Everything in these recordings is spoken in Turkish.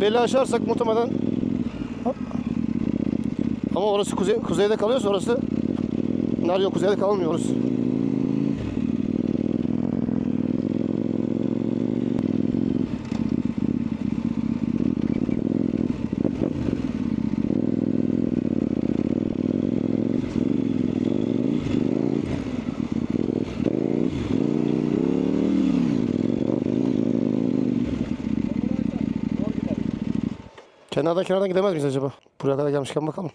Beli aşarsak muhtemelen ama orası kuzey, kuzeyde kalıyorsa orası Nar yok kuzeyde kalmıyoruz. Kenardan kenardan gidemez miyiz acaba? Buraya kadar gelmişken bakalım.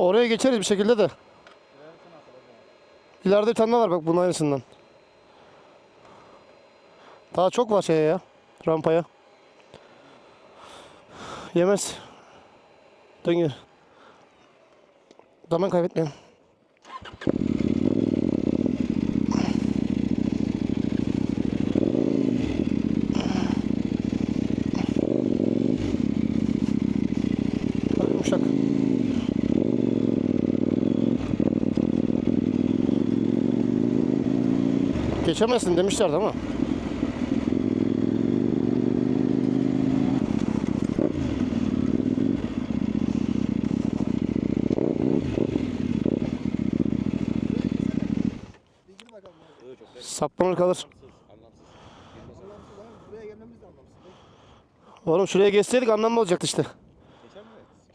Oraya geçeriz bir şekilde de. İleride bir tane var bak bunun aynısından. Daha çok var şeye ya. Rampaya. Yemez. Dön geri. Zaman kaybetmeyelim. Geçemezsin demişlerdi ama. Saplanır kalır. Oğlum şuraya geçseydik anlamlı olacaktı işte.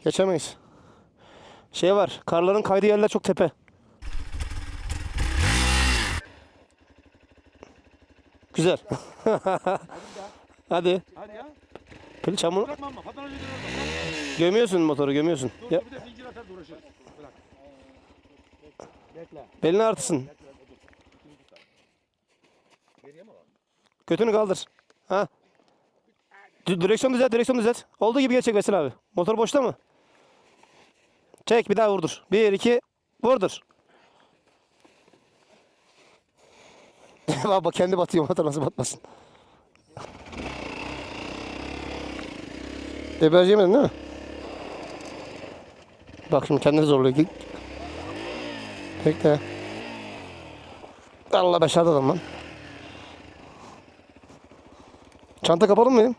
Geçemeyiz. Şey var, karların kaydığı yerler çok tepe. Güzel. Hadi. Hadi ya. Çamur Bırakma ama. Patron önce dönüyorum. gömüyorsun motoru gömüyorsun. Dur Ya, dur, bir de zincir atar uğraşırız. Bırak. Bekle. belini artırsın. Geriye mi var? Götünü kaldır. Ha. Dü- Direksiyon düzelt, direksiyon düzelt. Olduğu gibi geçecek Vesil abi. Motor boşta mı? Çek bir daha vurdur. Bir, iki, vurdur. Bak kendi batıyor motor nasıl batmasın. Debriyaj yemedin değil mi? Bak şimdi kendini zorluyor. Bekle. Allah beşerdi adam lan. Çanta kapalı mı benim?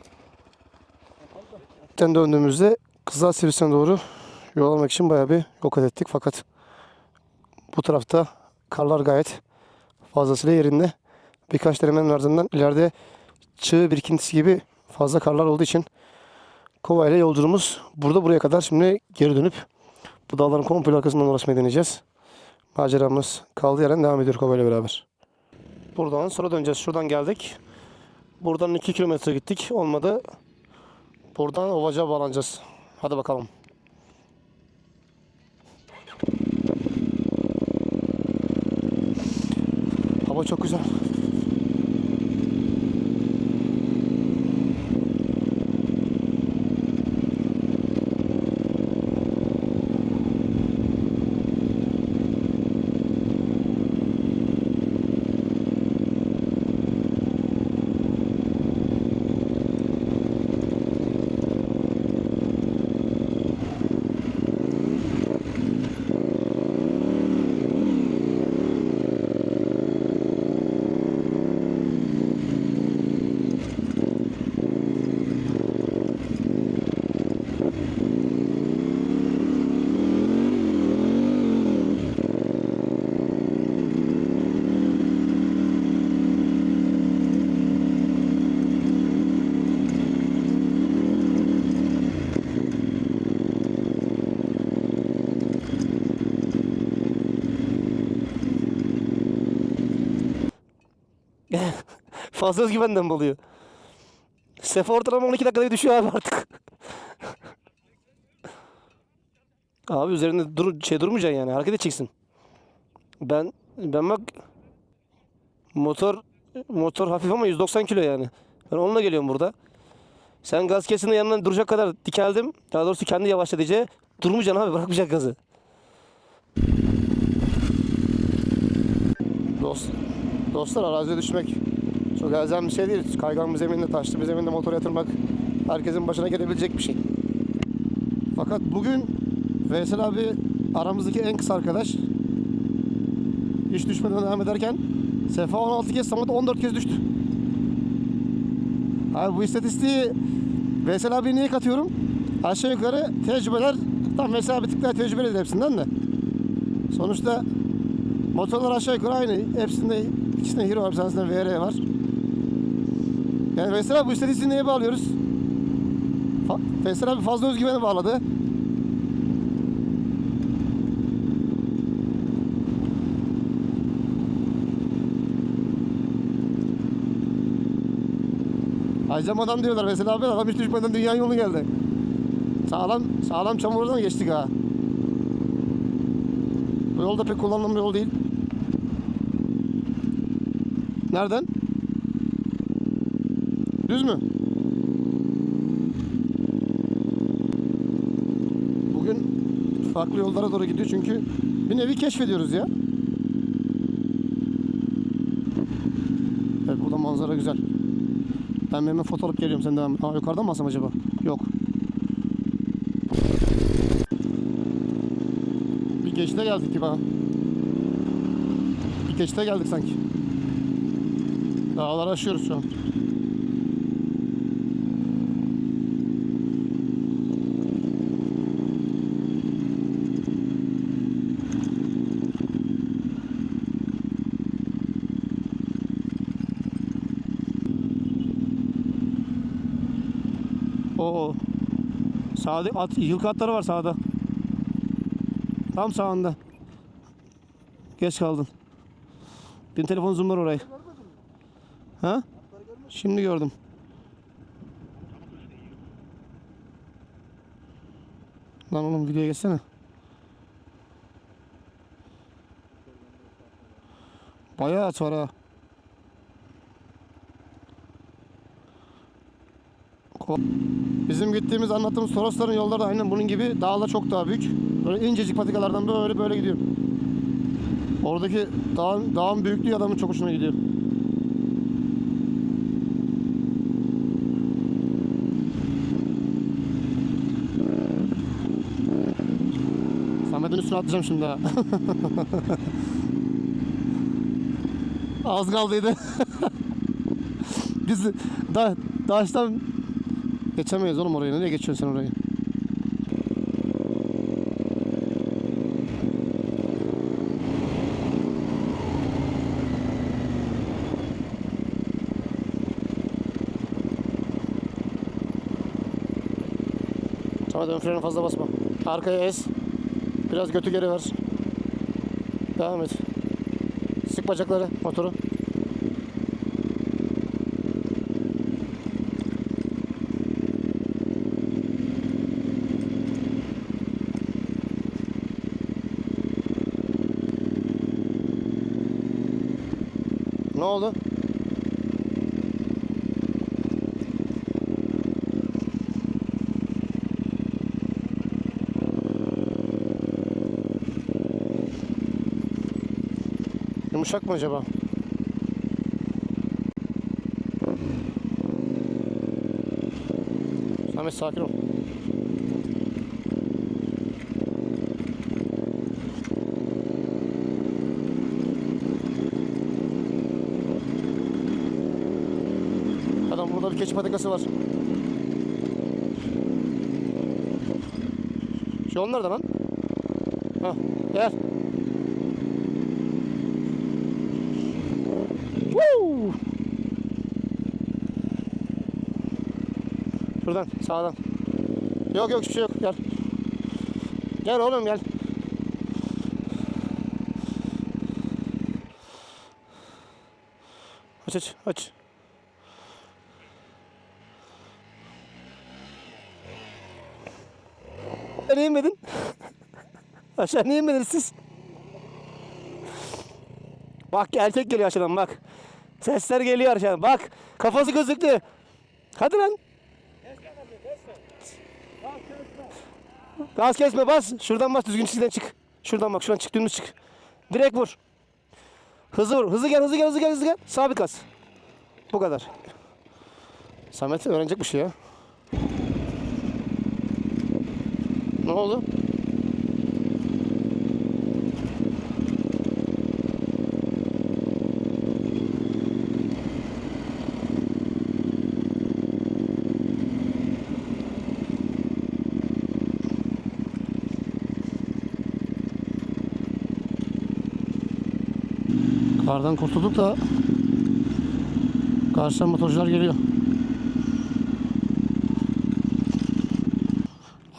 Döndüğümüzde Kızıl Sivrisine'e doğru yol almak için bayağı bir yol kat ettik. Fakat bu tarafta karlar gayet fazlasıyla yerinde. Birkaç denemenin ardından ileride çığ birikintisi gibi fazla karlar olduğu için Kova ile yolculuğumuz burada buraya kadar. Şimdi geri dönüp bu dağların komple arkasından ulaşmayı deneyeceğiz. Maceramız kaldığı yerden devam ediyor Kova ile beraber. Buradan sonra döneceğiz. Şuradan geldik. Buradan 2 kilometre gittik. Olmadı. Buradan Ovaca bağlanacağız. Hadi bakalım. Hava çok güzel. Fazla özgüvenden mi oluyor? Sefa ortalama 12 dakikada bir düşüyor abi artık. abi üzerinde dur şey durmayacaksın yani hareket edeceksin. Ben ben bak motor motor hafif ama 190 kilo yani. Ben onunla geliyorum burada. Sen gaz kesinin yanından duracak kadar dikeldim. Daha doğrusu kendi yavaşla diye. Durmayacaksın abi bırakmayacak gazı. Dost, dostlar araziye düşmek çok elzem bir şey değil. Kaygan bir zeminde, taşlı bir zeminde motor yatırmak herkesin başına gelebilecek bir şey. Fakat bugün Veysel abi aramızdaki en kısa arkadaş. Hiç düşmeden devam ederken Sefa 16 kez, Samet 14 kez düştü. Abi bu istatistiği Veysel abiye niye katıyorum? Aşağı yukarı tecrübeler tam Veysel abi tık daha tecrübeli hepsinden de. Sonuçta motorlar aşağı yukarı aynı. Hepsinde ikisinde Hero var, bir tanesinde VR var. Yani Veysel abi bu istatistiği neye bağlıyoruz? Fa- Veysel abi fazla özgüvene bağladı. Acem adam diyorlar mesela abi adam hiç düşmeden dünya yolu geldi. Sağlam sağlam çamurdan geçtik ha. Bu yol da pek kullanılan bir yol değil. Nereden? Düz mü? Bugün farklı yollara doğru gidiyor çünkü bir nevi keşfediyoruz ya. Evet burada manzara güzel. Ben hemen fotoğraf geliyorum sen devam. Aa, yukarıdan mı alsam acaba? Yok. Bir geçte geldik gibi ha. Bir geçte geldik sanki. Dağları aşıyoruz şu an. Oo. Sağda at, yılkı atları var sağda. Tam sağında. Geç kaldın. Benim telefon zoomlar orayı. Ha? Şimdi gördüm. Lan oğlum videoya geçsene. Bayağı at var ha. Bizim gittiğimiz anlattığımız Torosların yolları da aynen bunun gibi dağla çok daha büyük. Böyle incecik patikalardan böyle böyle gidiyor. Oradaki dağın, dağın büyüklüğü adamın çok hoşuna gidiyor. Samet'in üstüne atlayacağım şimdi ha. Az kaldıydı. Biz da, daştan geçemeyiz oğlum oraya. Nereye geçiyorsun sen orayı? Tamam ön freni fazla basma. Arkaya ez. Biraz götü geri ver. Devam et. Sık bacakları motoru. Ne oldu? Yumuşak mı acaba? Samet sakin ol. Adam burada bir keçi patikası var. Şu yol nerede lan? Hah gel. Woo! Şuradan sağdan. Yok yok hiçbir şey yok gel. Gel oğlum gel. Aç aç aç. Niye inmedin? Aşağı niye inmediniz siz? Bak erkek geliyor aşağıdan bak. Sesler geliyor aşağıdan. Bak kafası gözüktü. Hadi lan. Gaz kesme bas. Şuradan bas düzgün çizgiden çık. Şuradan bak şuradan çık dümdüz çık. Direkt vur. Hızlı vur. Hızlı gel hızlı gel hızlı gel hızlı gel. Sabit gaz. Bu kadar. Samet öğrenecek bir şey ya. Ne oldu? Kardan kurtulduk da karşıdan motorcular geliyor.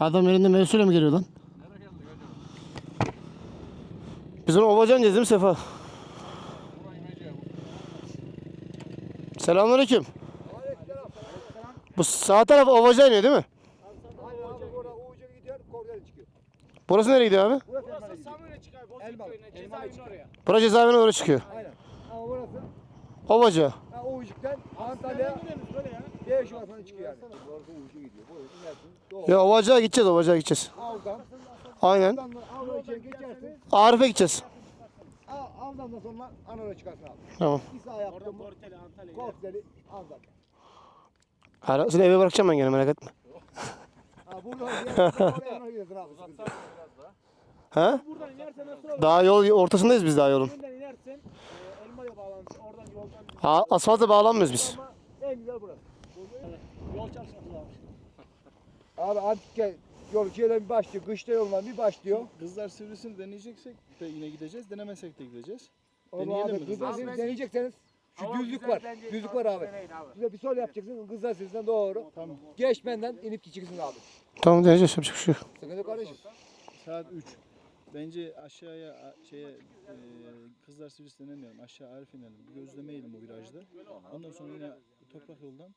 Adam elinde mevsule mi geliyor lan? Biz onu Ovacan mi Sefa? Selamünaleyküm. Bu sağ taraf Ovacan iniyor değil mi? Burası nereye gidiyor abi? Burası Elmalı. Samur'a. Burası cezaevine doğru çıkıyor. Aynen. Ama burası Ovaca. ha, o ucuktan Antalya Böyle ya. Çıkıyor yani. Ucu gidiyor. Doğru. Ya Ovaca'ya gideceğiz, Ovaca'ya gideceğiz. Avdan. Aynen. Avdan da Avdan içeri geçersin. Arif'e gideceğiz. Av- Avdan da sonra Anadolu'ya çıkarsın abi. Tamam. Yaptın mı? Korteli Antalya. Korkuteli Avdan. Seni eve bırakacağım ben gene merak etme. Ha buradan diğer Anadolu'ya gidiyorsun abi. sıkıntı yok. Ha? Buradan inersen nasıl olur? Daha yol ortasındayız biz daha yolun. Buradan inersen e. Oradan yoldan Ha, asfalta bağlanmıyoruz biz. Ama. Yol çalışması varmış. Abi Antik'e yol bir başlıyor. Kışta yoldan bir başlıyor. Kızlar Sivrisi'ni deneyeceksek de yine gideceğiz. Denemesek de gideceğiz. Onu Deneyelim abi mi kızlar deneyecekseniz şu Hava düzlük güzel var. bence. Düzlük var abi. Deneyin abi. Şurada bir sol yapacaksın. Kızlar sivrisinden doğru. Tamam. Geçmenden inip gideceksin abi. Tamam deneyeceğiz yapacak bir şey yok. Yok kardeşim. Saat 3. Bence aşağıya a- şeye e, Kızlar Sivrisi denemeyelim. Aşağı Arif inelim. Bir gözlemeyelim bu virajda. Ondan sonra yine toprak yoldan.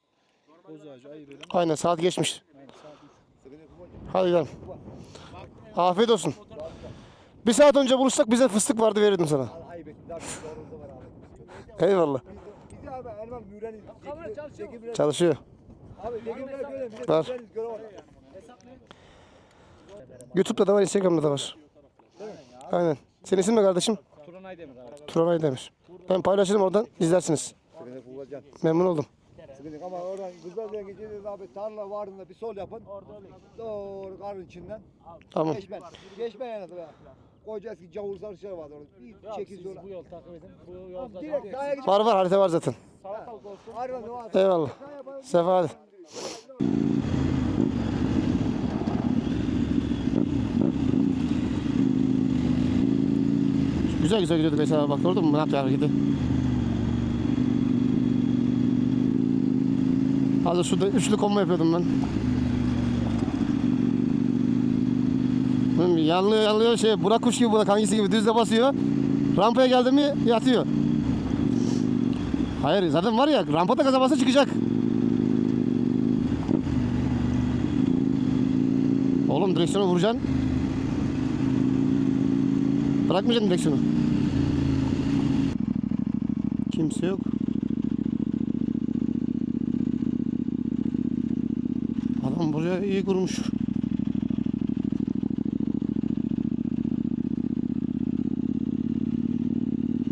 Aynen saat geçmiş. Yani saat 3. Sıkıntı yok. Hadi gidelim. Afiyet olsun. Bir saat önce buluşsak bize fıstık vardı verirdim sana. Eyvallah. Çalışıyor Var. YouTube'da da var, Instagram'da da var. Aynen. Senin isim ne kardeşim? Turan Aydemir abi. Turan Aydemir. Ben paylaşırım oradan izlersiniz. Memnun oldum. Sıkıntı yok ama oradan Kızlar'dan gideceğiz abi. Tarla vardığında bir sol yapın. Doğru karın içinden. Tamam. Geçmen. Geçmen yani be. Koca eski cavur sarışlar vardı orada. Bir çekiz yola. Bu yol takip edin. Bu yol Direkt sağa gidip. Var var harita var zaten. salatalık olsun. Arvan var. Eyvallah. Sefa. Güzel güzel gidiyorduk mesela bak gördün mü ne yapıyor hareketi. Hazır şurada üçlü kombo yapıyordum ben. Yanlıyor yanlıyor şey Burak kuş gibi Burak hangisi gibi düzle basıyor. Rampaya geldi mi yatıyor. Hayır zaten var ya rampada gaza bassa çıkacak. Oğlum direksiyonu vuracaksın. Bırakmayacaksın direksiyonu. Kimse yok. Buraya iyi kurmuş.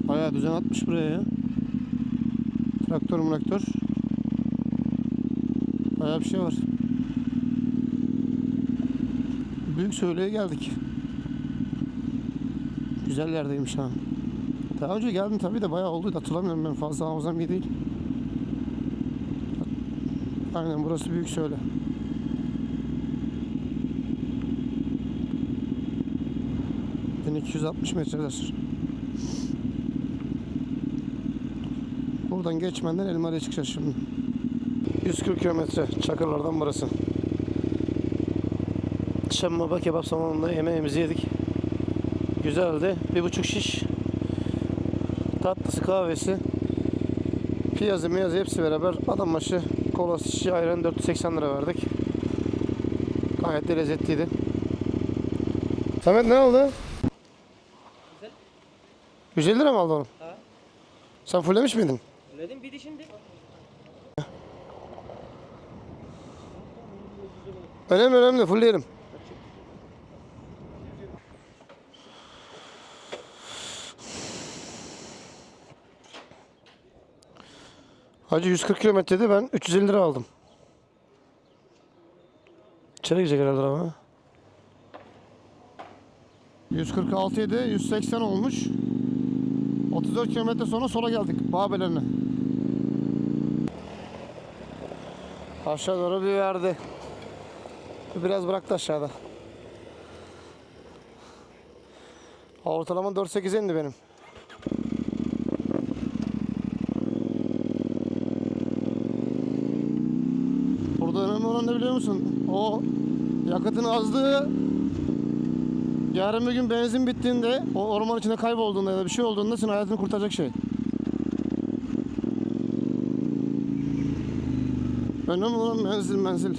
Bayağı düzen atmış buraya ya. Traktör traktör. Bayağı bir şey var. Büyük söyleye geldik. Güzel yerdeymiş ha. Daha önce geldim tabii de bayağı oldu hatırlamıyorum ben fazla hafızam iyi değil. Aynen burası büyük söyle. ...1260 metreler. Buradan geçmenden Elmalı'ya çıkacağız şimdi. 140 kilometre Çakırlar'dan burası. Şemmaba kebap salonunda yemeğimizi yedik. Güzeldi. Bir buçuk şiş. Tatlısı kahvesi. Piyazı miyazı hepsi beraber adam başı kolası şişi ayran 480 lira verdik. Gayet de lezzetliydi. Samet ne oldu? 150 lira mı aldın onu? Ha. Sen fullemiş miydin? Dedim bir de şimdi. Önemli önemli fullleyelim. Hacı 140 kilometrede ben 350 lira aldım. İçeri girecek herhalde ama. 146 idi, 180 olmuş. 34 kilometre sonra sola geldik Bağbelerine. Aşağı doğru bir verdi. Biraz bıraktı aşağıda. Ortalama 4.8'e indi benim. Burada önemli olan ne biliyor musun? O yakıtın azlığı yarın bir gün benzin bittiğinde o orman içinde kaybolduğunda ya da bir şey olduğunda senin hayatını kurtaracak şey. Önemli olan menzil menzil.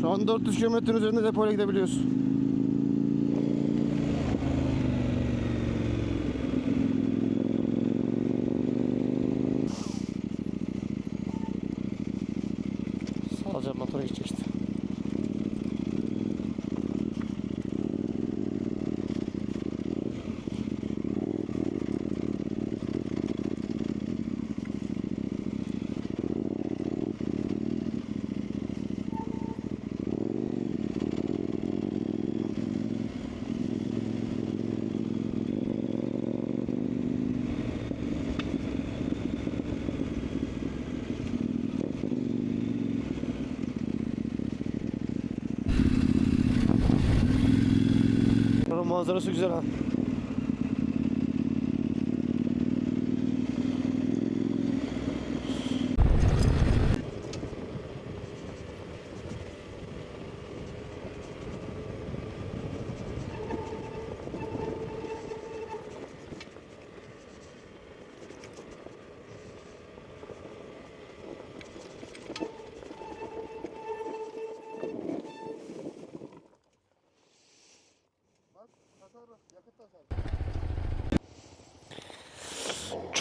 Şu an 400 kilometrenin üzerinde depoya gidebiliyorsun. Sadece motora gidecek işte. Buranın manzarası güzel ha.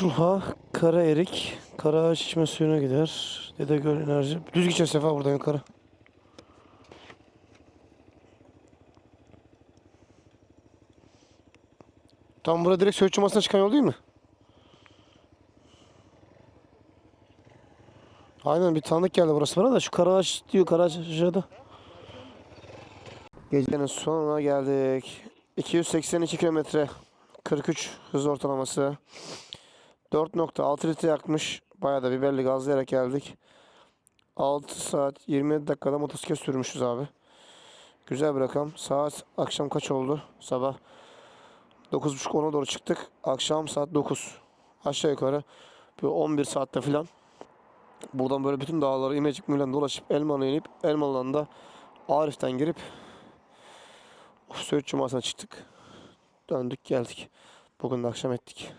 Çulha, Kara Erik, Kara Ağaç suyuna gider. Dede Göl Enerji. Düz gideceğiz Sefa buradan yukarı. Tam burada direkt Söğüt Çuması'na çıkan yol değil mi? Aynen bir tanıdık geldi burası bana da şu Karaağaç diyor Karaağaç aşağıda. Gecenin sonuna geldik. 282 kilometre 43 hız ortalaması. 4.6 litre yakmış. Bayağı da biberli gazlayarak geldik. 6 saat 27 dakikada motosiklet sürmüşüz abi. Güzel bir rakam. Saat akşam kaç oldu? Sabah 9.30-10'a doğru çıktık. Akşam saat 9. Aşağı yukarı bir 11 saatte falan. Buradan böyle bütün dağları İmecik Mülen dolaşıp Elmalı'ya inip Elmalı'dan da Arif'ten girip Söğüt Cuma'sına çıktık. Döndük geldik. Bugün de akşam ettik.